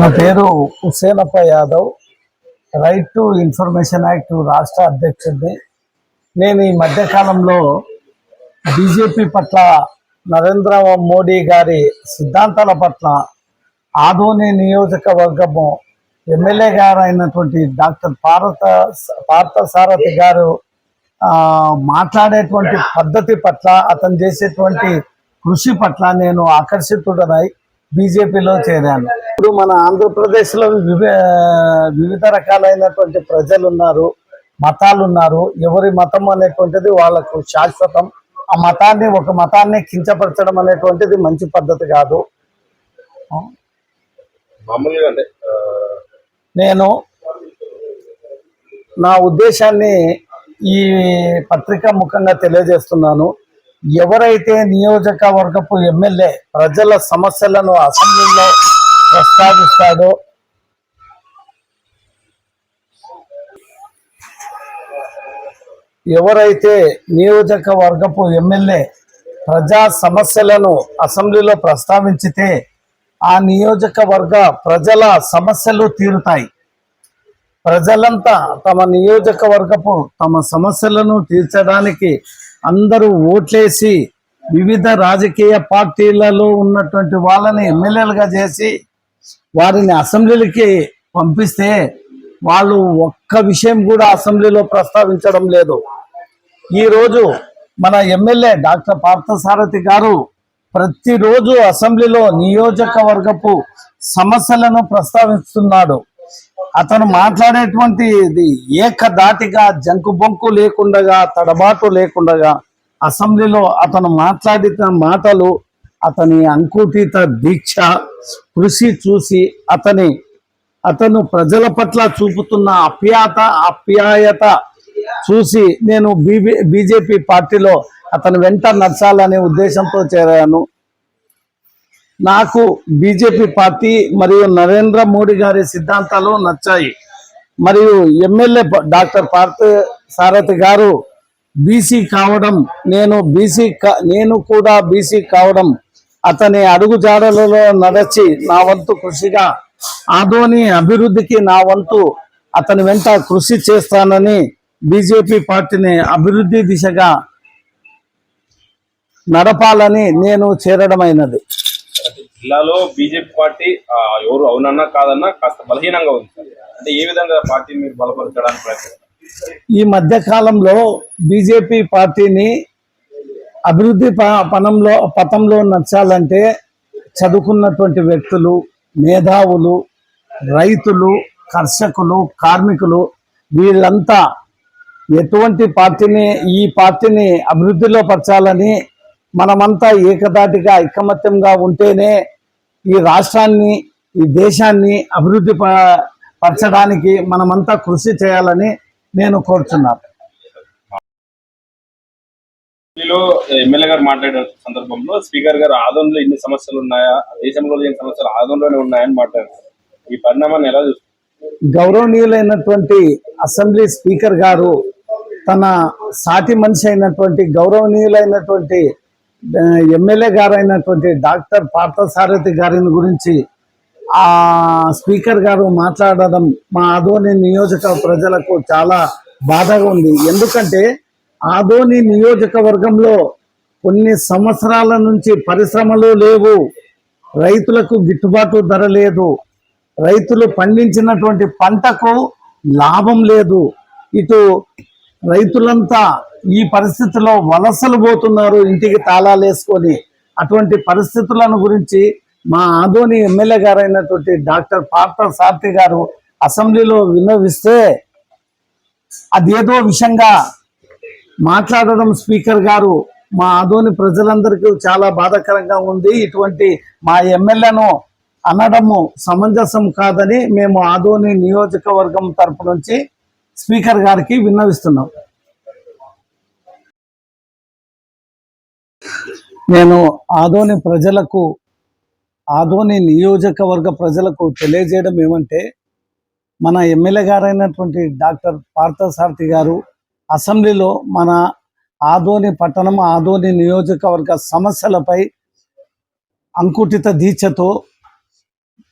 నా పేరు Husenappa Yadav. Right to information act రాష్ట్ర అధ్యక్షుడిని. నేను ఈ మధ్యకాలంలో బీజేపీ పట్ల నరేంద్ర మోడీ గారి సిద్ధాంతాల పట్ల ఆదోని నియోజకవర్గము ఎమ్మెల్యే గారు అయినటువంటి డాక్టర్ పార్వత పార్థసారథి గారు మాట్లాడేటువంటి పద్ధతి పట్ల అతను చేసేటువంటి కృషి పట్ల నేను ఆకర్షితుడనై బీజేపీలో చేరాను. ఇప్పుడు మన ఆంధ్రప్రదేశ్లో వివి వివిధ రకాలైనటువంటి ప్రజలు ఉన్నారు మతాలు ఉన్నారు ఎవరి మతం అనేటువంటిది వాళ్ళకు శాశ్వతం. ఆ మతాన్ని ఒక మతాన్ని కించపరచడం అనేటువంటిది మంచి పద్ధతి కాదు. నేను నా ఉద్దేశాన్ని ఈ పత్రిక ముఖంగా తెలియజేస్తున్నాను. ఎవరైతే నియోజకవర్గపు ఎమ్మెల్యే ప్రజల సమస్యలను అసెంబ్లీలో ప్రస్తావిస్తాడో ఎవరైతే నియోజకవర్గపు ఎమ్మెల్యే ప్రజా సమస్యలను అసెంబ్లీలో ప్రస్తావించితే ఆ నియోజకవర్గ ప్రజల సమస్యలు తీరుతాయి. ప్రజలంతా తమ నియోజకవర్గపు తమ సమస్యలను తీర్చడానికి అందరూ ఓట్లేసి వివిధ రాజకీయ పార్టీలలో ఉన్నటువంటి వాళ్ళని ఎమ్మెల్యేలుగా చేసి వారిని అసెంబ్లీలకి పంపిస్తే వాళ్ళు ఒక్క విషయం కూడా అసెంబ్లీలో ప్రస్తావించడం లేదు. ఈరోజు మన ఎమ్మెల్యే డాక్టర్ పార్థసారథి గారు ప్రతిరోజు అసెంబ్లీలో నియోజకవర్గపు సమస్యలను ప్రస్తావిస్తున్నాడు. అతను మాట్లాడేటువంటి ఇది ఏకదాటిగా జంకు బొంకు లేకుండగా తడబాటు లేకుండగా అసెంబ్లీలో అతను మాట్లాడిన మాటలు అతని అంకుటిత దీక్ష కృషి చూసి అతని అతను ప్రజల పట్ల చూపుతున్న అప్యాత అప్యాయత చూసి నేను బీబీ బీజేపీ పార్టీలో అతను వెంట నడచాలనే ఉద్దేశంతో చేరాను. నాకు బీజేపీ పార్టీ మరియు నరేంద్ర మోడీ గారి సిద్ధాంతాలు నచ్చాయి. మరియు ఎమ్మెల్యే డాక్టర్ పార్థ సారథి గారు బీసీ కావడం నేను బీసీ కా- నేను కూడా బీసీ కావడం అతని అడుగుజాడలలో నడచి నా వంతు కృషిగా ఆదోని అభివృద్ధికి నా వంతు అతని వెంట కృషి చేస్తానని బీజేపీ పార్టీని అభివృద్ధి దిశగా నడపాలని నేను చేరడమైనది. జిల్లాలో బీజేపీ పార్టీ ఎవరు అవునన్నా కాదన్నా కాస్త బలహీనంగా ఉంది అంటే ఏ విధంగా పార్టీని మీరు బలపరచడానికి ప్రయత్నిస్తారు ఈ మధ్య కాలంలో బీజేపీ పార్టీని అభివృద్ధి ప- పనంలో పథంలో నచ్చాలంటే చదువుకున్నటువంటి వ్యక్తులు మేధావులు రైతులు కర్షకులు కార్మికులు వీళ్ళంతా ఎటువంటి పార్టీని ఈ పార్టీని అభివృద్ధిలో పరచాలని మనమంతా ఏకదాటిగా ఐకమత్యంగా ఉంటేనే ఈ రాష్ట్రాన్ని ఈ దేశాన్ని అభివృద్ధి పరచడానికి మనమంతా కృషి చేయాలని నేను కోరుతున్నాను ఢిల్లీలో ఎమ్మెల్యే గారు మాట్లాడిన సందర్భంలో స్పీకర్ గారు ఆదోన్లో ఇన్ని సమస్యలు ఉన్నాయా? దేశంలో లేని సమస్యలు ఆదోన్లోనే ఉన్నాయని మాట్లాడారు. ఈ పరిణామాన్ని ఎలా గౌరవనీయులైనటువంటి అసెంబ్లీ స్పీకర్ గారు తన సాటి మనిషి అయినటువంటి గౌరవనీయులైనటువంటి ఎమ్మెల్యే గారైనటువంటి డాక్టర్ పార్థసారథి గారిని గురించి ఆ స్పీకర్ గారు మాట్లాడడం మా ఆదోని నియోజక ప్రజలకు చాలా బాధగా ఉంది. ఎందుకంటే ఆదోని నియోజకవర్గంలో కొన్ని సంవత్సరాల నుంచి పరిశ్రమలు లేవు. రైతులకు గిట్టుబాటు ధర లేదు. రైతులు పండించినటువంటి పంటకు లాభం లేదు. ఇటు రైతులంతా ఈ పరిస్థితిలో వలసలు పోతున్నారు ఇంటికి తాళాలు వేసుకొని. అటువంటి పరిస్థితులను గురించి మా ఆదోని ఎమ్మెల్యే గారైనటువంటి డాక్టర్ పార్థ సార్థి గారు అసెంబ్లీలో విన్నవిస్తే అదేదో విషయంగా మాట్లాడడం స్పీకర్ గారు మా ఆదోని ప్రజలందరికీ చాలా బాధాకరంగా ఉంది. ఇటువంటి మా ఎమ్మెల్యేను అనడము సమంజసం కాదని మేము ఆదోని నియోజకవర్గం తరపు నుంచి స్పీకర్ గారికి విన్నవిస్తున్నాం. నేను ఆదోని ప్రజలకు ఆదోని నియోజకవర్గ ప్రజలకు తెలియజేయడం ఏమంటే మన ఎమ్మెల్యే గారైనటువంటి డాక్టర్ పార్థసారథి గారు అసెంబ్లీలో మన ఆదోని పట్టణం ఆదోని నియోజకవర్గ సమస్యలపై అంకుటిత దీక్షతో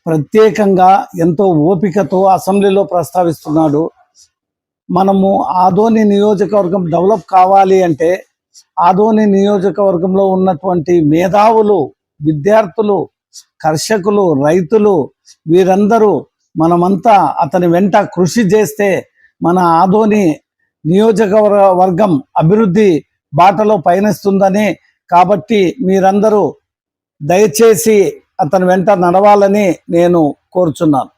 ప్రత్యేకంగా ఎంతో ఓపికతో అసెంబ్లీలో ప్రస్తావిస్తున్నాడు. మనము ఆదోని నియోజకవర్గం డెవలప్ కావాలి అంటే ఆదోని నియోజకవర్గంలో ఉన్నటువంటి మేధావులు విద్యార్థులు కర్షకులు రైతులు వీరందరూ మనమంతా అతని వెంట కృషి చేస్తే మన ఆదోని నియోజకవర్గ వర్గం అభివృద్ధి బాటలో పయనిస్తుందని కాబట్టి మీరందరూ దయచేసి అతని వెంట నడవాలని నేను కోరుచున్నాను.